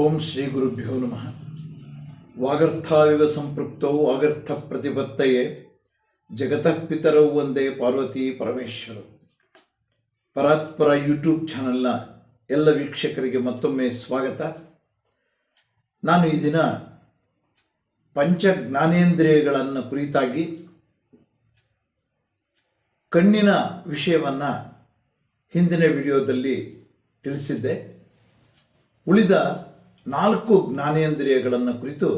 ಓಂ ಶ್ರೀ ಗುರುಭ್ಯೋ ನಮಃ. ವಾಗರ್ಥಾವಿವ ಸಂಪೃಕ್ತೌ ವಾಗರ್ಥ ಪ್ರತಿಪತ್ತಯೇ ಜಗತಃ ಪಿತರೌ ಒಂದೇ ಪಾರ್ವತಿ ಪರಮೇಶ್ವರು. ಪರಾತ್ಪರ ಯೂಟ್ಯೂಬ್ ಚಾನಲ್ನ ಎಲ್ಲ ವೀಕ್ಷಕರಿಗೆ ಮತ್ತೊಮ್ಮೆ ಸ್ವಾಗತ. ನಾನು ಈ ದಿನ ಪಂಚ ಜ್ಞಾನೇಂದ್ರಿಯಗಳನ್ನು ಕುರಿತಾಗಿ ಕಣ್ಣಿನ ವಿಷಯವನ್ನು ಹಿಂದಿನ ವಿಡಿಯೋದಲ್ಲಿ ತಿಳಿಸಿದ್ದೆ. ಉಳಿದ ನಾಲ್ಕು ಜ್ಞಾನೇಂದ್ರಿಯಗಳನ್ನು ಕುರಿತು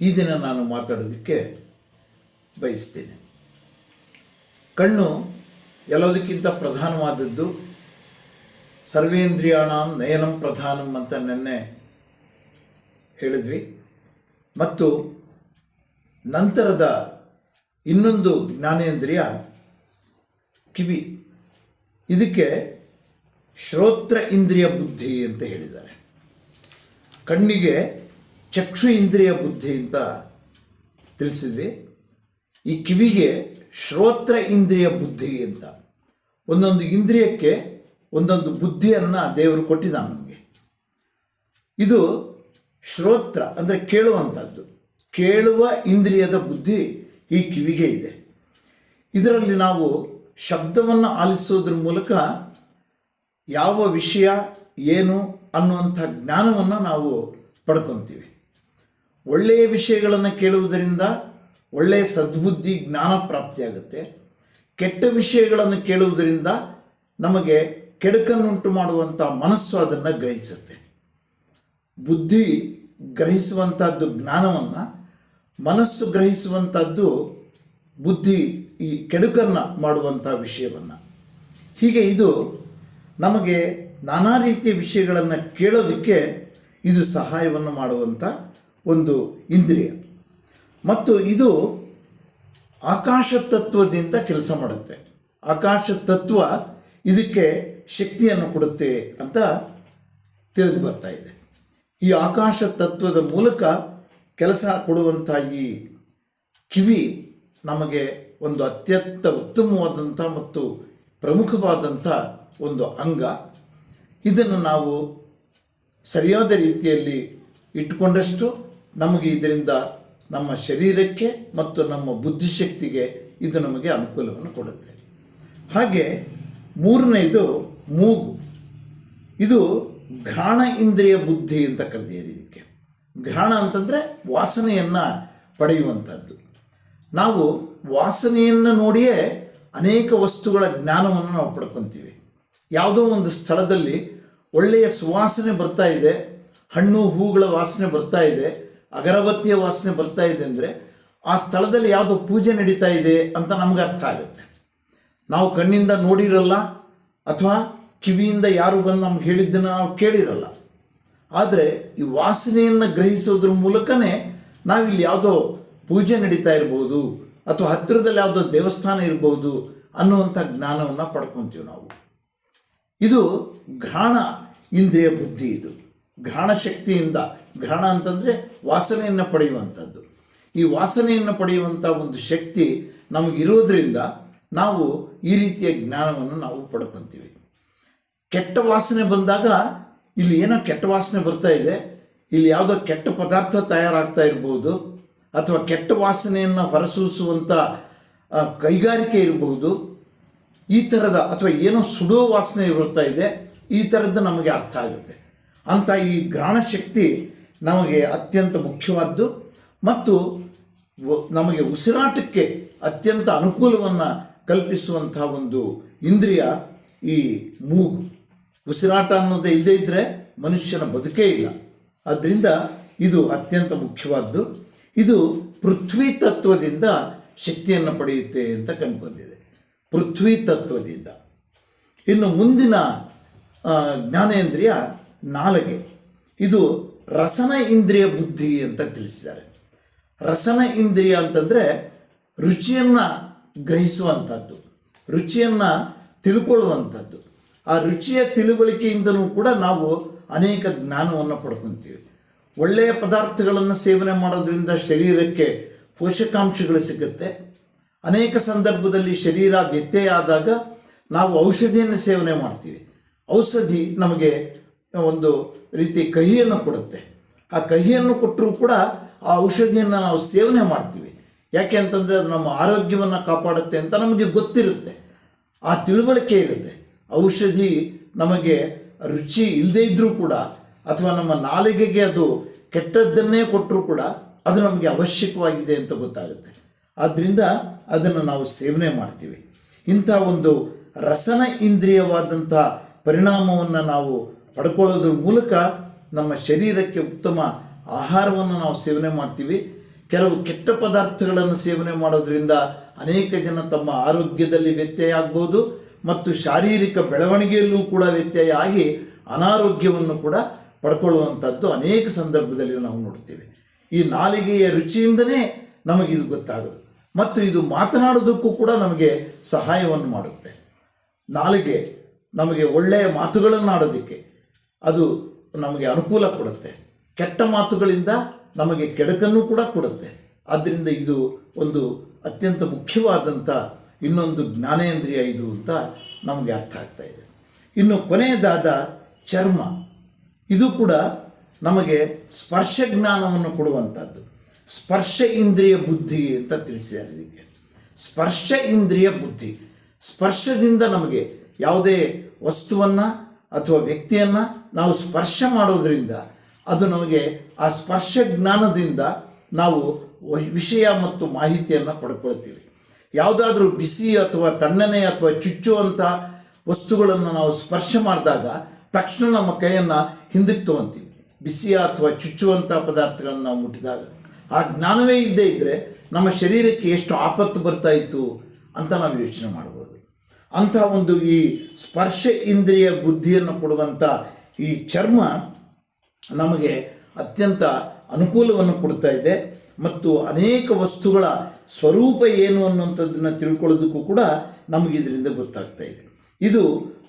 ಈ ದಿನ ನಾನು ಮಾತಾಡೋದಕ್ಕೆ ಬಯಸ್ತೇನೆ. ಕಣ್ಣು ಎಲ್ಲದಕ್ಕಿಂತ ಪ್ರಧಾನವಾದದ್ದು ಸರ್ವೇಂದ್ರಿಯಾಣಂ ನಯನಂ ಪ್ರಧಾನಂ ಅಂತ ನೆನ್ನೆ ಹೇಳಿದ್ವಿ. ಮತ್ತು ನಂತರದ ಇನ್ನೊಂದು ಜ್ಞಾನೇಂದ್ರಿಯ ಕಿವಿ, ಇದಕ್ಕೆ ಶ್ರೋತ್ರ ಇಂದ್ರಿಯ ಬುದ್ಧಿ ಅಂತ ಹೇಳಿದ್ದಾರೆ. ಕಣ್ಣಿಗೆ ಚಕ್ಷು ಇಂದ್ರಿಯ ಬುದ್ಧಿ ಅಂತ ತಿಳಿಸಿದ್ವಿ. ಈ ಕಿವಿಗೆ ಶ್ರೋತ್ರ ಇಂದ್ರಿಯ ಬುದ್ಧಿ ಅಂತ. ಒಂದೊಂದು ಇಂದ್ರಿಯಕ್ಕೆ ಒಂದೊಂದು ಬುದ್ಧಿಯನ್ನು ದೇವರು ಕೊಟ್ಟಿದ್ದಾನೆ ನಮಗೆ. ಇದು ಶ್ರೋತ್ರ ಅಂದರೆ ಕೇಳುವಂಥದ್ದು ಕೇಳುವ ಇಂದ್ರಿಯದ ಬುದ್ಧಿ ಈ ಕಿವಿಗೆ ಇದೆ. ಇದರಲ್ಲಿ ನಾವು ಶಬ್ದವನ್ನು ಆಲಿಸೋದ್ರ ಮೂಲಕ ಯಾವ ವಿಷಯ, ಏನು ಅನ್ನುವಂಥ ಜ್ಞಾನವನ್ನು ನಾವು ಪಡ್ಕೊತೀವಿ. ಒಳ್ಳೆಯ ವಿಷಯಗಳನ್ನು ಕೇಳುವುದರಿಂದ ಒಳ್ಳೆಯ ಸದ್ಬುದ್ಧಿ, ಜ್ಞಾನ ಪ್ರಾಪ್ತಿಯಾಗುತ್ತೆ ಕೆಟ್ಟ ವಿಷಯಗಳನ್ನು ಕೇಳುವುದರಿಂದ ನಮಗೆ ಕೆಡುಕನ್ನುಂಟು ಮಾಡುವಂಥ ಮನಸ್ಸು ಅದನ್ನು ಗ್ರಹಿಸುತ್ತೆ. ಬುದ್ಧಿ ಗ್ರಹಿಸುವಂಥದ್ದು ಜ್ಞಾನವನ್ನು, ಮನಸ್ಸು ಗ್ರಹಿಸುವಂಥದ್ದು ಬುದ್ಧಿ ಈ ಕೆಡುಕನ್ನು ಮಾಡುವಂಥ ವಿಷಯವನ್ನು. ಹೀಗೆ ಇದು ನಮಗೆ ನಾನಾ ರೀತಿಯ ವಿಷಯಗಳನ್ನು ಕೇಳೋದಕ್ಕೆ ಇದು ಸಹಾಯವನ್ನು ಮಾಡುವಂಥ ಒಂದು ಇಂದ್ರಿಯ. ಮತ್ತು ಇದು ಆಕಾಶ ತತ್ವದಿಂದ ಕೆಲಸ ಮಾಡುತ್ತೆ. ಆಕಾಶ ತತ್ವ ಇದಕ್ಕೆ ಶಕ್ತಿಯನ್ನು ಕೊಡುತ್ತೆ ಅಂತ ತಿಳಿದು ಬರ್ತಾ ಇದೆ. ಈ ಆಕಾಶ ತತ್ವದ ಮೂಲಕ ಕೆಲಸ ಕೊಡುವಂಥ ಈ ಕಿವಿ ನಮಗೆ ಒಂದು ಅತ್ಯಂತ ಉತ್ತಮವಾದಂಥ ಮತ್ತು ಪ್ರಮುಖವಾದಂಥ ಒಂದು ಅಂಗ. ಇದನ್ನು ನಾವು ಸರಿಯಾದ ರೀತಿಯಲ್ಲಿ ಇಟ್ಟುಕೊಂಡಷ್ಟು ನಮಗೆ ಇದರಿಂದ ನಮ್ಮ ಶರೀರಕ್ಕೆ ಮತ್ತು ನಮ್ಮ ಬುದ್ಧಿಶಕ್ತಿಗೆ ಇದು ನಮಗೆ ಅನುಕೂಲವನ್ನು ಕೊಡುತ್ತೆ. ಹಾಗೆ ಮೂರನೆಯದು ಮೂಗು. ಇದು ಘ್ರಾಣ ಇಂದ್ರಿಯ ಬುದ್ಧಿ ಅಂತ ಕರೆದಿದೆ ಇದಕ್ಕೆ. ಘ್ರಾಣ ಅಂತಂದರೆ ವಾಸನೆಯನ್ನು ಪಡೆಯುವಂಥದ್ದು ನಾವು ವಾಸನೆಯನ್ನು ನೋಡಿಯೇ ಅನೇಕ ವಸ್ತುಗಳ ಜ್ಞಾನವನ್ನು ನಾವು ಪಡ್ಕೊತೀವಿ. ಯಾವುದೋ ಒಂದು ಸ್ಥಳದಲ್ಲಿ ಒಳ್ಳೆಯ ಸುವಾಸನೆ ಬರ್ತಾ ಇದೆ, ಹಣ್ಣು, ಹೂಗಳ ವಾಸನೆ ಬರ್ತಾ ಇದೆ, ಅಗರಬತ್ತಿಯ ವಾಸನೆ ಬರ್ತಾ ಇದೆ ಅಂದರೆ ಆ ಸ್ಥಳದಲ್ಲಿ ಯಾವುದೋ ಪೂಜೆ ನಡೀತಾ ಇದೆ ಅಂತ ನಮ್ಗೆ ಅರ್ಥ ಆಗುತ್ತೆ. ನಾವು ಕಣ್ಣಿಂದ ನೋಡಿರಲ್ಲ ಅಥವಾ ಕಿವಿಯಿಂದ ಯಾರು ಬಂದು ನಮ್ಗೆ ಹೇಳಿದ್ದನ್ನು ನಾವು ಕೇಳಿರಲ್ಲ. ಆದರೆ ಈ ವಾಸನೆಯನ್ನು ಗ್ರಹಿಸೋದ್ರ ಮೂಲಕನೇ ನಾವಿಲ್ಲಿ ಯಾವುದೋ ಪೂಜೆ ನಡೀತಾ ಇರ್ಬೋದು ಅಥವಾ ಹತ್ತಿರದಲ್ಲಿ ಯಾವುದೋ ದೇವಸ್ಥಾನ ಇರ್ಬೋದು ಅನ್ನುವಂಥ ಜ್ಞಾನವನ್ನು ಪಡ್ಕೊತೀವಿ ನಾವು. ಇದು ಘ್ರಾಣ ಇಂದ್ರಿಯ ಬುದ್ಧಿ ಇದು. ಘ್ರಾಣ ಶಕ್ತಿಯಿಂದ. ಘ್ರಾಣ ಅಂತಂದರೆ ವಾಸನೆಯನ್ನು ಪಡೆಯುವಂಥದ್ದು. ಈ ವಾಸನೆಯನ್ನು ಪಡೆಯುವಂಥ ಒಂದು ಶಕ್ತಿ ನಮಗಿರೋದ್ರಿಂದ ನಾವು ಈ ರೀತಿಯ ಜ್ಞಾನವನ್ನು ನಾವು ಪಡ್ಕೊತೀವಿ. ಕೆಟ್ಟ ವಾಸನೆ ಬಂದಾಗ ಇಲ್ಲಿ ಏನೋ ಕೆಟ್ಟ ವಾಸನೆ ಬರ್ತಾ ಇದೆ. ಇಲ್ಲಿ ಯಾವುದೋ ಕೆಟ್ಟ ಪದಾರ್ಥ ತಯಾರಾಗ್ತಾ ಇರ್ಬೋದು ಅಥವಾ ಕೆಟ್ಟ ವಾಸನೆಯನ್ನು ಹೊರಸೂಸುವಂಥ ಕೈಗಾರಿಕೆ ಇರಬಹುದು ಈ ಥರದ ಅಥವಾ ಏನೋ ಸುಡೋ ವಾಸನೆ ಬರ್ತಾ ಇದೆ, ಈ ಥರದ್ದು ನಮಗೆ ಅರ್ಥ ಆಗುತ್ತೆ. ಅಂಥ ಈ ಗ್ರಾಣ ಶಕ್ತಿ ನಮಗೆ ಅತ್ಯಂತ ಮುಖ್ಯವಾದ್ದು ಮತ್ತು ನಮಗೆ ಉಸಿರಾಟಕ್ಕೆ ಅತ್ಯಂತ ಅನುಕೂಲವನ್ನು ಕಲ್ಪಿಸುವಂಥ ಒಂದು ಇಂದ್ರಿಯ ಈ ಮೂಗು. ಉಸಿರಾಟ ಅನ್ನೋದೇ ಇಲ್ಲದೇ ಇದ್ದರೆ ಮನುಷ್ಯನ ಬದುಕೇ ಇಲ್ಲ. ಆದ್ದರಿಂದ ಇದು ಅತ್ಯಂತ ಮುಖ್ಯವಾದ್ದು. ಇದು ಪೃಥ್ವಿ ತತ್ವದಿಂದ ಶಕ್ತಿಯನ್ನು ಪಡೆಯುತ್ತೆ ಅಂತ ಕಂಡುಬಂದಿದೆ ಪೃಥ್ವಿ ತತ್ವದಿಂದ. ಇನ್ನು ಮುಂದಿನ ಜ್ಞಾನೇಂದ್ರಿಯ ನಾಲಗೆ. ಇದು ರಸನ ಇಂದ್ರಿಯ ಬುದ್ಧಿ ಅಂತ ತಿಳಿಸಿದ್ದಾರೆ. ರಸನ ಇಂದ್ರಿಯ ಅಂತಂದರೆ ರುಚಿಯನ್ನು ಗ್ರಹಿಸುವಂಥದ್ದು ರುಚಿಯನ್ನು ತಿಳ್ಕೊಳ್ಳುವಂಥದ್ದು ಆ ರುಚಿಯ ತಿಳುವಳಿಕೆಯಿಂದಲೂ ಕೂಡ ನಾವು ಅನೇಕ ಜ್ಞಾನವನ್ನು ಪಡ್ಕೊತೀವಿ. ಒಳ್ಳೆಯ ಪದಾರ್ಥಗಳನ್ನು ಸೇವನೆ ಮಾಡೋದ್ರಿಂದ ಶರೀರಕ್ಕೆ ಪೋಷಕಾಂಶಗಳು ಸಿಗುತ್ತೆ. ಅನೇಕ ಸಂದರ್ಭದಲ್ಲಿ ಶರೀರ ವ್ಯತ್ಯಯ ನಾವು ಔಷಧಿಯನ್ನು ಸೇವನೆ ಮಾಡ್ತೀವಿ. ಔಷಧಿ ನಮಗೆ ಒಂದು ರೀತಿ ಕಹಿಯನ್ನು ಕೊಡುತ್ತೆ. ಆ ಕಹಿಯನ್ನು ಕೊಟ್ಟರೂ ಕೂಡ ಆ ಔಷಧಿಯನ್ನು ನಾವು ಸೇವನೆ ಮಾಡ್ತೀವಿ. ಯಾಕೆ ಅಂತಂದರೆ ಅದು ನಮ್ಮ ಆರೋಗ್ಯವನ್ನು ಕಾಪಾಡುತ್ತೆ ಅಂತ ನಮಗೆ ಗೊತ್ತಿರುತ್ತೆ. ಆ ತಿಳುವಳಿಕೆ ಇರುತ್ತೆ. ಔಷಧಿ ನಮಗೆ ರುಚಿ ಇಲ್ಲದೇ ಇದ್ದರೂ ಕೂಡ ಅಥವಾ ನಮ್ಮ ನಾಲಿಗೆಗೆ ಅದು ಕೆಟ್ಟದ್ದನ್ನೇ ಕೊಟ್ಟರೂ ಕೂಡ ಅದು ನಮಗೆ ಅವಶ್ಯಕವಾಗಿದೆ ಅಂತ ಗೊತ್ತಾಗುತ್ತೆ. ಆದ್ದರಿಂದ ಅದನ್ನು ನಾವು ಸೇವನೆ ಮಾಡ್ತೀವಿ. ಇಂಥ ಒಂದು ರಸನ ಇಂದ್ರಿಯವಾದಂಥ ಪರಿಣಾಮವನ್ನು ನಾವು ಪಡ್ಕೊಳ್ಳೋದ್ರ ಮೂಲಕ ನಮ್ಮ ಶರೀರಕ್ಕೆ ಉತ್ತಮ ಆಹಾರವನ್ನು ನಾವು ಸೇವನೆ ಮಾಡ್ತೀವಿ. ಕೆಲವು ಕೆಟ್ಟ ಪದಾರ್ಥಗಳನ್ನು ಸೇವನೆ ಮಾಡೋದರಿಂದ ಅನೇಕ ಜನ ತಮ್ಮ ಆರೋಗ್ಯದಲ್ಲಿ ವ್ಯತ್ಯಯ ಆಗ್ಬೋದು ಮತ್ತು ಶಾರೀರಿಕ ಬೆಳವಣಿಗೆಯಲ್ಲೂ ಕೂಡ ವ್ಯತ್ಯಯ ಆಗಿ ಅನಾರೋಗ್ಯವನ್ನು ಕೂಡ ಪಡ್ಕೊಳ್ಳುವಂಥದ್ದು ಅನೇಕ ಸಂದರ್ಭದಲ್ಲಿ ನಾವು ನೋಡ್ತೀವಿ. ಈ ನಾಲಿಗೆಯ ರುಚಿಯಿಂದನೇ ನಮಗಿದು ಗೊತ್ತಾಗೋದು. ಮತ್ತು ಇದು ಮಾತನಾಡೋದಕ್ಕೂ ಕೂಡ ನಮಗೆ ಸಹಾಯವನ್ನು ಮಾಡುತ್ತೆ. ನಾಲಿಗೆ ನಮಗೆ ಒಳ್ಳೆಯ ಮಾತುಗಳನ್ನು ಆಡೋದಕ್ಕೆ ಅದು ನಮಗೆ ಅನುಕೂಲ ಕೊಡುತ್ತೆ. ಕೆಟ್ಟ ಮಾತುಗಳಿಂದ ನಮಗೆ ಕೆಡಕನ್ನು ಕೂಡ ಕೊಡುತ್ತೆ. ಆದ್ದರಿಂದ ಇದು ಒಂದು ಅತ್ಯಂತ ಮುಖ್ಯವಾದಂಥ ಇನ್ನೊಂದು ಜ್ಞಾನೇಂದ್ರಿಯ ಇದು ಅಂತ ನಮಗೆ ಅರ್ಥ ಆಗ್ತಾ ಇದೆ. ಇನ್ನು ಕೊನೆಯದಾದ ಚರ್ಮ. ಇದು ಕೂಡ ನಮಗೆ ಸ್ಪರ್ಶ ಜ್ಞಾನವನ್ನು ಕೊಡುವಂಥದ್ದು ಸ್ಪರ್ಶ ಇಂದ್ರಿಯ ಬುದ್ಧಿ ಅಂತ ತಿಳಿಸಿದ್ದಾರೆ ಇದಕ್ಕೆ. ಸ್ಪರ್ಶ ಇಂದ್ರಿಯ ಬುದ್ಧಿ. ಸ್ಪರ್ಶದಿಂದ ನಮಗೆ ಯಾವುದೇ ವಸ್ತುವನ್ನು ಅಥವಾ ವ್ಯಕ್ತಿಯನ್ನು ನಾವು ಸ್ಪರ್ಶ ಮಾಡೋದರಿಂದ ಅದು ನಮಗೆ ಆ ಸ್ಪರ್ಶ ಜ್ಞಾನದಿಂದ ನಾವು ವಿಷಯ ಮತ್ತು ಮಾಹಿತಿಯನ್ನು ಪಡ್ಕೊಳ್ತೀವಿ. ಯಾವುದಾದ್ರೂ ಬಿಸಿ ಅಥವಾ ತಣ್ಣನೆ ಅಥವಾ ಚುಚ್ಚುವಂಥ ವಸ್ತುಗಳನ್ನು ನಾವು ಸ್ಪರ್ಶ ಮಾಡಿದಾಗ ತಕ್ಷಣ ನಮ್ಮ ಕೈಯನ್ನು ಹಿಂದಕ್ಕೆ ಬಿಸಿಯ ಅಥವಾ ಚುಚ್ಚುವಂಥ ಪದಾರ್ಥಗಳನ್ನು ನಾವು ಮುಟ್ಟಿದಾಗ. ಆ ಜ್ಞಾನವೇ ಇಲ್ಲದೆ ಇದ್ದರೆ ನಮ್ಮ ಶರೀರಕ್ಕೆ ಎಷ್ಟು ಆಪತ್ತು ಬರ್ತಾ ಇತ್ತು ಅಂತ ನಾವು ಯೋಚನೆ ಮಾಡ್ಬೋದು. ಅಂಥ ಒಂದು ಈ ಸ್ಪರ್ಶ ಇಂದ್ರಿಯ ಬುದ್ಧಿಯನ್ನು ಕೊಡುವಂಥ ಈ ಚರ್ಮ ನಮಗೆ ಅತ್ಯಂತ ಅನುಕೂಲವನ್ನು ಕೊಡ್ತಾ ಇದೆ ಮತ್ತು ಅನೇಕ ವಸ್ತುಗಳ ಸ್ವರೂಪ ಏನು ಅನ್ನುವಂಥದ್ದನ್ನು ತಿಳ್ಕೊಳ್ಳೋದಕ್ಕೂ ಕೂಡ ನಮಗೆ ಇದರಿಂದ ಗೊತ್ತಾಗ್ತಾ ಇದೆ. ಇದು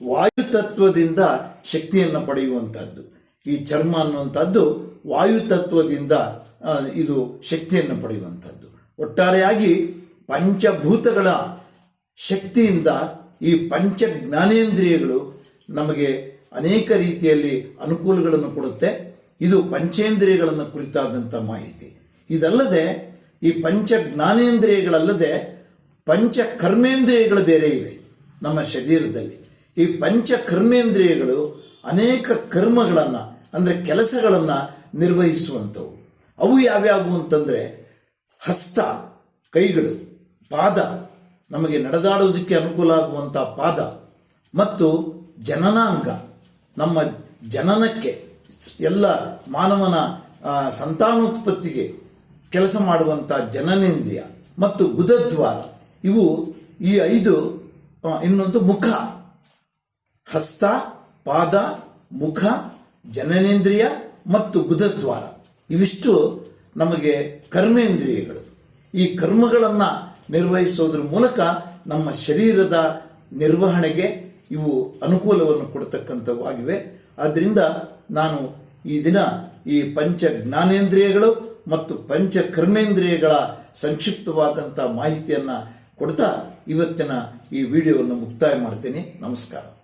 ವಾಯುತತ್ವದಿಂದ ಶಕ್ತಿಯನ್ನು ಪಡೆಯುವಂಥದ್ದು. ಈ ಚರ್ಮ ಅನ್ನುವಂಥದ್ದು ವಾಯುತತ್ವದಿಂದ ಇದು ಶಕ್ತಿಯನ್ನು ಪಡೆಯುವಂಥದ್ದು. ಒಟ್ಟಾರೆಯಾಗಿ ಪಂಚಭೂತಗಳ ಶಕ್ತಿಯಿಂದ ಈ ಪಂಚ ಜ್ಞಾನೇಂದ್ರಿಯಗಳು ನಮಗೆ ಅನೇಕ ರೀತಿಯಲ್ಲಿ ಅನುಕೂಲಗಳನ್ನು ಕೊಡುತ್ತೆ. ಇದು ಪಂಚೇಂದ್ರಿಯಗಳನ್ನು ಕುರಿತಾದಂಥ ಮಾಹಿತಿ. ಇದಲ್ಲದೆ ಈ ಪಂಚ ಜ್ಞಾನೇಂದ್ರಿಯಗಳಲ್ಲದೆ ಪಂಚ ಕರ್ಮೇಂದ್ರಿಯಗಳು ಬೇರೆ ಇವೆ ನಮ್ಮ ಶರೀರದಲ್ಲಿ. ಈ ಪಂಚ ಕರ್ಮೇಂದ್ರಿಯಗಳು ಅನೇಕ ಕರ್ಮಗಳನ್ನು, ಅಂದರೆ ಕೆಲಸಗಳನ್ನು ನಿರ್ವಹಿಸುವಂಥವು. ಅವು ಯಾವ್ಯಾವು ಅಂತಂದರೆ ಹಸ್ತ, ಕೈಗಳು, ಪಾದ. ನಮಗೆ ನಡೆದಾಡೋದಕ್ಕೆ ಅನುಕೂಲ ಆಗುವಂಥ ಪಾದ. ಮತ್ತು ಜನನಾಂಗ. ನಮ್ಮ ಜನನಕ್ಕೆ ಎಲ್ಲ ಮಾನವನ ಸಂತಾನೋತ್ಪತ್ತಿಗೆ ಕೆಲಸ ಮಾಡುವಂಥ ಜನನೇಂದ್ರಿಯ ಮತ್ತು ಗುದದ್ವಾರ. ಇವು ಈ ಐದು ಇನ್ನೊಂದು ಮುಖ. ಹಸ್ತ, ಪಾದ, ಮುಖ, ಜನನೇಂದ್ರಿಯ ಮತ್ತು ಗುದದ್ವಾರ. ಇವಿಷ್ಟು ನಮಗೆ ಕರ್ಮೇಂದ್ರಿಯಗಳು. ಈ ಕರ್ಮಗಳನ್ನು ನಿರ್ವಹಿಸೋದ್ರ ಮೂಲಕ ನಮ್ಮ ಶರೀರದ ನಿರ್ವಹಣೆಗೆ ಇವು ಅನುಕೂಲವನ್ನು ಕೊಡ್ತಕ್ಕಂಥವು ಆಗಿವೆ. ಆದ್ದರಿಂದ ನಾನು ಈ ದಿನ ಈ ಪಂಚ ಜ್ಞಾನೇಂದ್ರಿಯಗಳು ಮತ್ತು ಪಂಚ ಕರ್ಮೇಂದ್ರಿಯಗಳ ಸಂಕ್ಷಿಪ್ತವಾದಂಥ ಮಾಹಿತಿಯನ್ನು ಕೊಡ್ತಾ ಇವತ್ತಿನ ಈ ವಿಡಿಯೋವನ್ನು ಮುಕ್ತಾಯ ಮಾಡ್ತೀನಿ. ನಮಸ್ಕಾರ.